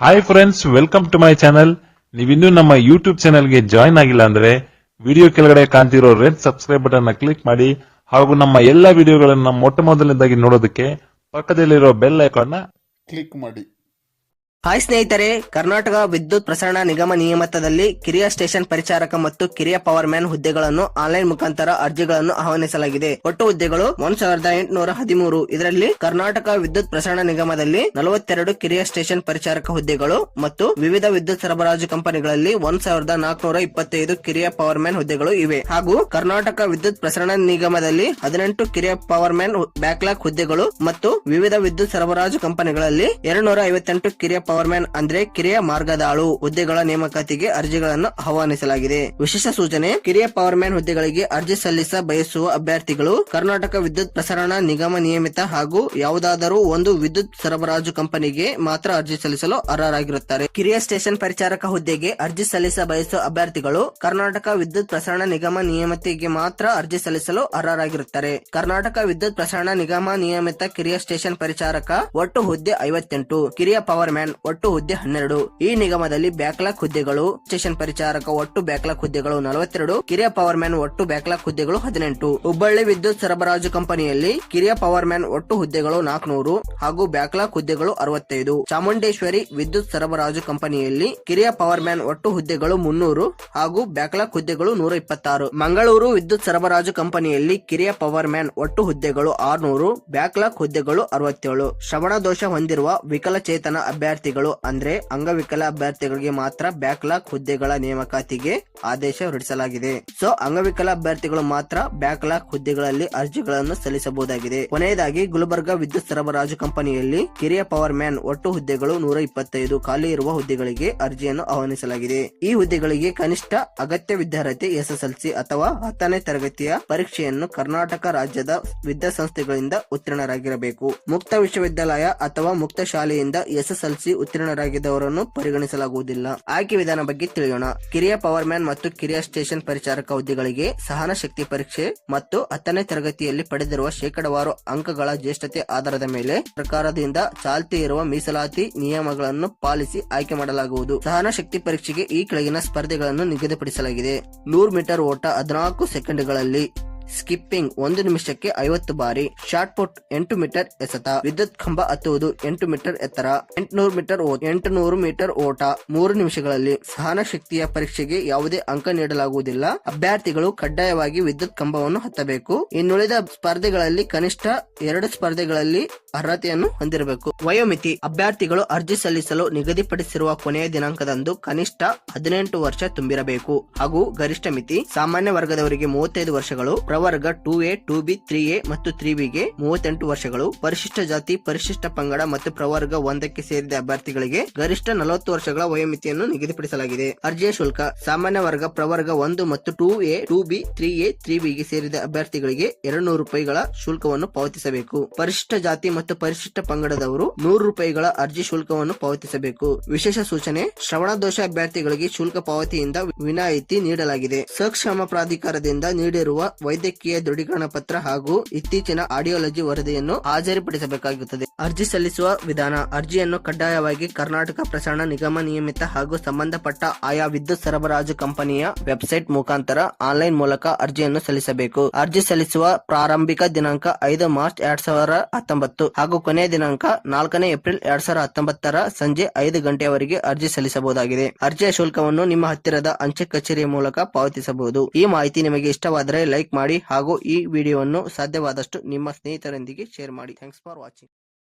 Hi friends welcome to my channel ನೀವಿನ್ನೂ ನಮ್ಮ YouTube ಚಾನಲ್ಗೆ ಜಾಯ್ನ್ ಆಗಿಲ್ಲ ಅಂದ್ರೆ ವಿಡಿಯೋ ಕೆಳಗಡೆ ಕಾಣ್ತಿರೋ ರೆಡ್ ಸಬ್ಸ್ಕ್ರೈಬ್ ಬಟನ್ ಕ್ಲಿಕ್ ಮಾಡಿ ಹಾಗೂ ನಮ್ಮ ಎಲ್ಲಾ ವಿಡಿಯೋಗಳನ್ನ ಮೊಟ್ಟ ಮೊದಲನೇದಾಗಿ ನೋಡೋದಕ್ಕೆ ಪಕ್ಕದಲ್ಲಿರೋ ಬೆಲ್ ಐಕಾನ್ ಕ್ಲಿಕ್ ಮಾಡಿ. ಹಾಯ್ ಸ್ನೇಹಿತರೆ, ಕರ್ನಾಟಕ ವಿದ್ಯುತ್ ಪ್ರಸರಣ ನಿಗಮ ನಿಯಮಿತದಲ್ಲಿ ಕಿರಿಯ ಸ್ಟೇಷನ್ ಪರಿಚಾರಕ ಮತ್ತು ಕಿರಿಯ ಪವರ್ ಮ್ಯಾನ್ ಹುದ್ದೆಗಳನ್ನು ಆನ್ಲೈನ್ ಮುಖಾಂತರ ಅರ್ಜಿಗಳನ್ನು ಆಹ್ವಾನಿಸಲಾಗಿದೆ. ಒಟ್ಟು ಹುದ್ದೆಗಳು ಒಂದ್ ಸಾವಿರದ ಎಂಟುನೂರ ಹದಿಮೂರು. ಇದರಲ್ಲಿ ಕರ್ನಾಟಕ ವಿದ್ಯುತ್ ಪ್ರಸರಣ ನಿಗಮದಲ್ಲಿ ನಲವತ್ತೆರಡು ಕಿರಿಯ ಸ್ಟೇಷನ್ ಪರಿಚಾರಕ ಹುದ್ದೆಗಳು ಮತ್ತು ವಿವಿಧ ವಿದ್ಯುತ್ ಸರಬರಾಜು ಕಂಪನಿಗಳಲ್ಲಿ ಒಂದ್ ಸಾವಿರದ ನಾಲ್ಕುನೂರ ಇಪ್ಪತ್ತೈದು ಕಿರಿಯ ಪವರ್ ಮ್ಯಾನ್ ಹುದ್ದೆಗಳು ಇವೆ. ಹಾಗೂ ಕರ್ನಾಟಕ ವಿದ್ಯುತ್ ಪ್ರಸರಣ ನಿಗಮದಲ್ಲಿ ಹದಿನೆಂಟು ಕಿರಿಯ ಪವರ್ ಮ್ಯಾನ್ ಬ್ಯಾಕ್ಲಾಕ್ ಹುದ್ದೆಗಳು ಮತ್ತು ವಿವಿಧ ವಿದ್ಯುತ್ ಸರಬರಾಜು ಕಂಪನಿಗಳಲ್ಲಿ ಎರಡ್ನೂರ ಐವತ್ತೆಂಟು ಕಿರಿಯ ಪವರ್ ಮ್ಯಾನ್ ಅಂದ್ರೆ ಕಿರಿಯ ಮಾರ್ಗದಾಳು ಹುದ್ದೆಗಳ ನೇಮಕಾತಿಗೆ ಅರ್ಜಿಗಳನ್ನು ಆಹ್ವಾನಿಸಲಾಗಿದೆ. ವಿಶೇಷ ಸೂಚನೆ, ಕಿರಿಯ ಪವರ್ ಮ್ಯಾನ್ ಹುದ್ದೆಗಳಿಗೆ ಅರ್ಜಿ ಸಲ್ಲಿಸ ಬಯಸುವ ಅಭ್ಯರ್ಥಿಗಳು ಕರ್ನಾಟಕ ವಿದ್ಯುತ್ ಪ್ರಸರಣ ನಿಗಮ ನಿಯಮಿತ ಹಾಗೂ ಯಾವುದಾದರೂ ಒಂದು ವಿದ್ಯುತ್ ಸರಬರಾಜು ಕಂಪನಿಗೆ ಮಾತ್ರ ಅರ್ಜಿ ಸಲ್ಲಿಸಲು ಅರ್ಹರಾಗಿರುತ್ತಾರೆ. ಕಿರಿಯ ಸ್ಟೇಷನ್ ಪರಿಚಾರಕ ಹುದ್ದೆಗೆ ಅರ್ಜಿ ಸಲ್ಲಿಸ ಬಯಸುವ ಅಭ್ಯರ್ಥಿಗಳು ಕರ್ನಾಟಕ ವಿದ್ಯುತ್ ಪ್ರಸರಣ ನಿಗಮ ನಿಯಮಿತಿಗೆ ಮಾತ್ರ ಅರ್ಜಿ ಸಲ್ಲಿಸಲು ಅರ್ಹರಾಗಿರುತ್ತಾರೆ. ಕರ್ನಾಟಕ ವಿದ್ಯುತ್ ಪ್ರಸರಣ ನಿಗಮ ನಿಯಮಿತ ಕಿರಿಯ ಸ್ಟೇಷನ್ ಪರಿಚಾರಕ ಒಟ್ಟು ಹುದ್ದೆ ಐವತ್ತೆಂಟು, ಕಿರಿಯ ಪವರ್ ಮ್ಯಾನ್ ಒಟ್ಟು ಹುದ್ದೆ ಹನ್ನೆರಡು. ಈ ನಿಗಮದಲ್ಲಿ ಬ್ಯಾಕ್ಲಾಕ್ ಹುದ್ದೆಗಳು, ಸ್ಟೇಷನ್ ಪರಿಚಾರಕ ಒಟ್ಟು ಬ್ಯಾಕ್ಲಾಕ್ ಹುದ್ದೆಗಳು ನಲವತ್ತೆರಡು, ಕಿರಿಯ ಪವರ್ ಮ್ಯಾನ್ ಒಟ್ಟು ಬ್ಯಾಕ್ಲಾಕ್ ಹುದ್ದೆಗಳು ಹದಿನೆಂಟು. ಹುಬ್ಬಳ್ಳಿ ವಿದ್ಯುತ್ ಸರಬರಾಜು ಕಂಪನಿಯಲ್ಲಿ ಕಿರಿಯ ಪವರ್ ಮ್ಯಾನ್ ಒಟ್ಟು ಹುದ್ದೆಗಳು ನಾಲ್ಕುನೂರು ಹಾಗೂ ಬ್ಯಾಕ್ಲಾಕ್ ಹುದ್ದೆಗಳು ಅರವತ್ತೈದು. ಚಾಮುಂಡೇಶ್ವರಿ ವಿದ್ಯುತ್ ಸರಬರಾಜು ಕಂಪನಿಯಲ್ಲಿ ಕಿರಿಯ ಪವರ್ ಮ್ಯಾನ್ ಒಟ್ಟು ಹುದ್ದೆಗಳು ಮುನ್ನೂರು ಹಾಗೂ ಬ್ಯಾಕ್ಲಾಕ್ ಹುದ್ದೆಗಳು ನೂರ ಇಪ್ಪತ್ತಾರು ಮಂಗಳೂರು ವಿದ್ಯುತ್ ಸರಬರಾಜು ಕಂಪನಿಯಲ್ಲಿ ಕಿರಿಯ ಪವರ್ ಮ್ಯಾನ್ ಒಟ್ಟು ಹುದ್ದೆಗಳು ಆರ್ನೂರು ಬ್ಯಾಕ್ಲಾಕ್ ಹುದ್ದೆಗಳು ಅರವತ್ತೇಳು. ಶ್ರವಣ ದೋಷ ಹೊಂದಿರುವ ವಿಕಲಚೇತನ ಅಭ್ಯರ್ಥಿಗಳು ಅಂದ್ರೆ ಅಂಗವಿಕಲ ಅಭ್ಯರ್ಥಿಗಳಿಗೆ ಮಾತ್ರ ಬ್ಯಾಕ್ಲಾಗ್ ಹುದ್ದೆಗಳ ನೇಮಕಾತಿಗೆ ಆದೇಶ ಹೊರಡಿಸಲಾಗಿದೆ. ಸೊ ಅಂಗವಿಕಲ ಅಭ್ಯರ್ಥಿಗಳು ಮಾತ್ರ ಬ್ಯಾಕ್ಲಾಗ್ ಹುದ್ದೆಗಳಲ್ಲಿ ಅರ್ಜಿಗಳನ್ನು ಸಲ್ಲಿಸಬಹುದಾಗಿದೆ. ಕೊನೆಯದಾಗಿ, ಗುಲ್ಬರ್ಗಾ ವಿದ್ಯುತ್ ಸರಬರಾಜು ಕಂಪನಿಯಲ್ಲಿ ಕಿರಿಯ ಪವರ್ ಮ್ಯಾನ್ ಒಟ್ಟು ಹುದ್ದೆಗಳು ನೂರ ಇಪ್ಪತ್ತೈದು ಖಾಲಿ ಇರುವ ಹುದ್ದೆಗಳಿಗೆ ಅರ್ಜಿಯನ್ನು ಆಹ್ವಾನಿಸಲಾಗಿದೆ. ಈ ಹುದ್ದೆಗಳಿಗೆ ಕನಿಷ್ಠ ಅಗತ್ಯ ವಿದ್ಯಾರ್ಹತೆ, ಎಸ್ಎಸ್ಎಲ್ಸಿ ಅಥವಾ ಹತ್ತನೇ ತರಗತಿಯ ಪರೀಕ್ಷೆಯನ್ನು ಕರ್ನಾಟಕ ರಾಜ್ಯದ ವಿದ್ಯಾಸಂಸ್ಥೆಗಳಿಂದ ಉತ್ತೀರ್ಣರಾಗಿರಬೇಕು. ಮುಕ್ತ ವಿಶ್ವವಿದ್ಯಾಲಯ ಅಥವಾ ಮುಕ್ತ ಶಾಲೆಯಿಂದ ಎಸ್ಎಸ್ಎಲ್ಸಿ ಉತ್ತೀರ್ಣರಾಗಿದ್ದವರನ್ನು ಪರಿಗಣಿಸಲಾಗುವುದಿಲ್ಲ. ಆಯ್ಕೆ ವಿಧಾನ ಬಗ್ಗೆ ತಿಳಿಯೋಣ. ಕಿರಿಯ ಪವರ್ ಮ್ಯಾನ್ ಮತ್ತು ಕಿರಿಯ ಸ್ಟೇಷನ್ ಪರಿಚಾರಕ ಹುದ್ದೆಗಳಿಗೆ ಸಹನ ಶಕ್ತಿ ಪರೀಕ್ಷೆ ಮತ್ತು ಹತ್ತನೇ ತರಗತಿಯಲ್ಲಿ ಪಡೆದಿರುವ ಶೇಕಡವಾರು ಅಂಕಗಳ ಜ್ಯೇಷ್ಠತೆ ಆಧಾರದ ಮೇಲೆ ಸರ್ಕಾರದಿಂದ ಚಾಲ್ತಿ ಇರುವ ಮೀಸಲಾತಿ ನಿಯಮಗಳನ್ನು ಪಾಲಿಸಿ ಆಯ್ಕೆ ಮಾಡಲಾಗುವುದು. ಸಹನ ಶಕ್ತಿ ಪರೀಕ್ಷೆಗೆ ಈ ಕೆಳಗಿನ ಸ್ಪರ್ಧೆಗಳನ್ನು ನಿಗದಿಪಡಿಸಲಾಗಿದೆ. ನೂರು ಮೀಟರ್ ಓಟ ಹದಿನಾಲ್ಕು ಸೆಕೆಂಡ್ಗಳಲ್ಲಿ. ಸ್ಕಿಪ್ಪಿಂಗ್ ಒಂದು ನಿಮಿಷಕ್ಕೆ ಐವತ್ತು ಬಾರಿ. ಶಾರ್ಟ್ ಪುಟ್ ಎಂಟು ಮೀಟರ್ ಎಸೆತ. ವಿದ್ಯುತ್ ಕಂಬ ಹತ್ತುವುದು ಎಂಟು ಮೀಟರ್ ಎತ್ತರ. ಎಂಟುನೂರು ಮೀಟರ್ ಓಟ ಎಂಟುನೂರು ಮೀಟರ್ ಓಟ. ಮೂರು ನಿಮಿಷಗಳಲ್ಲಿ ಸಹನ ಶಕ್ತಿಯ ಪರೀಕ್ಷೆಗೆ ಯಾವುದೇ ಅಂಕ ನೀಡಲಾಗುವುದಿಲ್ಲ. ಅಭ್ಯರ್ಥಿಗಳು ಕಡ್ಡಾಯವಾಗಿ ವಿದ್ಯುತ್ ಕಂಬವನ್ನು ಹತ್ತಬೇಕು. ಇನ್ನುಳಿದ ಸ್ಪರ್ಧೆಗಳಲ್ಲಿ ಕನಿಷ್ಠ ಎರಡು ಸ್ಪರ್ಧೆಗಳಲ್ಲಿ ಅರ್ಹತೆಯನ್ನು ಹೊಂದಿರಬೇಕು. ವಯೋಮಿತಿ. ಅಭ್ಯರ್ಥಿಗಳು ಅರ್ಜಿ ಸಲ್ಲಿಸಲು ನಿಗದಿಪಡಿಸಿರುವ ಕೊನೆಯ ದಿನಾಂಕದಂದು ಕನಿಷ್ಠ ಹದಿನೆಂಟು ವರ್ಷ ತುಂಬಿರಬೇಕು. ಹಾಗೂ ಗರಿಷ್ಠ ಮಿತಿ ಸಾಮಾನ್ಯ ವರ್ಗದವರಿಗೆ ಮೂವತ್ತೈದು ವರ್ಷಗಳು. ಪ್ರವರ್ಗ two A two B three A ಮತ್ತು ತ್ರೀ ಬಿಗೆ ಮೂವತ್ತೆಂಟು ವರ್ಷಗಳು. ಪರಿಶಿಷ್ಟ ಜಾತಿ, ಪರಿಶಿಷ್ಟ ಪಂಗಡ ಮತ್ತು ಪ್ರವರ್ಗ ಒಂದಕ್ಕೆ ಸೇರಿದ ಅಭ್ಯರ್ಥಿಗಳಿಗೆ ಗರಿಷ್ಠ ನಲವತ್ತು ವರ್ಷಗಳ ವಯೋಮಿತಿಯನ್ನು ನಿಗದಿಪಡಿಸಲಾಗಿದೆ. ಅರ್ಜಿಯ ಶುಲ್ಕ, ಸಾಮಾನ್ಯ ವರ್ಗ, ಪ್ರವರ್ಗ ಒಂದು ಮತ್ತು two A two B three A three ಬಿಗೆ ಸೇರಿದ ಅಭ್ಯರ್ಥಿಗಳಿಗೆ ಎರಡು ನೂರು ರೂಪಾಯಿಗಳ ಶುಲ್ಕವನ್ನು ಪಾವತಿಸಬೇಕು. ಪರಿಶಿಷ್ಟ ಜಾತಿ ಮತ್ತು ಪರಿಶಿಷ್ಟ ಪಂಗಡದವರು ನೂರು ರೂಪಾಯಿಗಳ ಅರ್ಜಿ ಶುಲ್ಕವನ್ನು ಪಾವತಿಸಬೇಕು. ವಿಶೇಷ ಸೂಚನೆ, ಶ್ರವಣ ದೋಷ ಅಭ್ಯರ್ಥಿಗಳಿಗೆ ಶುಲ್ಕ ಪಾವತಿಯಿಂದ ವಿನಾಯಿತಿ ನೀಡಲಾಗಿದೆ. ಸಕ್ಷಮ ಪ್ರಾಧಿಕಾರದಿಂದ ನೀಡಿರುವ ವೈದ್ಯಕೀಯ ದೃಢೀಕರಣ ಪತ್ರ ಹಾಗೂ ಇತ್ತೀಚಿನ ಆಡಿಯೋಲಜಿ ವರದಿಯನ್ನು ಹಾಜರುಪಡಿಸಬೇಕಾಗುತ್ತದೆ. ಅರ್ಜಿ ಸಲ್ಲಿಸುವ ವಿಧಾನ, ಅರ್ಜಿಯನ್ನು ಕಡ್ಡಾಯವಾಗಿ ಕರ್ನಾಟಕ ಪ್ರಸರಣ ನಿಗಮ ನಿಯಮಿತ ಹಾಗೂ ಸಂಬಂಧಪಟ್ಟ ಆಯಾ ವಿದ್ಯುತ್ ಸರಬರಾಜು ಕಂಪನಿಯ ವೆಬ್ಸೈಟ್ ಮುಖಾಂತರ ಆನ್ಲೈನ್ ಮೂಲಕ ಅರ್ಜಿಯನ್ನು ಸಲ್ಲಿಸಬೇಕು. ಅರ್ಜಿ ಸಲ್ಲಿಸುವ ಪ್ರಾರಂಭಿಕ ದಿನಾಂಕ ಐದು ಮಾರ್ಚ್ ಎರಡ್ ಸಾವಿರ ಹತ್ತೊಂಬತ್ತು ಹಾಗೂ ಕೊನೆಯ ದಿನಾಂಕ ನಾಲ್ಕನೇ ಏಪ್ರಿಲ್ ಎರಡ್ ಸಾವಿರದ ಹತ್ತೊಂಬತ್ತರ ಸಂಜೆ ಐದು ಗಂಟೆಯವರೆಗೆ ಅರ್ಜಿ ಸಲ್ಲಿಸಬಹುದಾಗಿದೆ. ಅರ್ಜಿಯ ಶುಲ್ಕವನ್ನು ನಿಮ್ಮ ಹತ್ತಿರದ ಅಂಚೆ ಕಚೇರಿಯ ಮೂಲಕ ಪಾವತಿಸಬಹುದು. ಈ ಮಾಹಿತಿ ನಿಮಗೆ ಇಷ್ಟವಾದರೆ ಲೈಕ್ ಮಾಡಿ ಹಾಗೂ ಈ ವಿಡಿಯೋವನ್ನು ಸಾಧ್ಯವಾದಷ್ಟು ನಿಮ್ಮ ಸ್ನೇಹಿತರೊಂದಿಗೆ ಶೇರ್ ಮಾಡಿ. Thanks for watching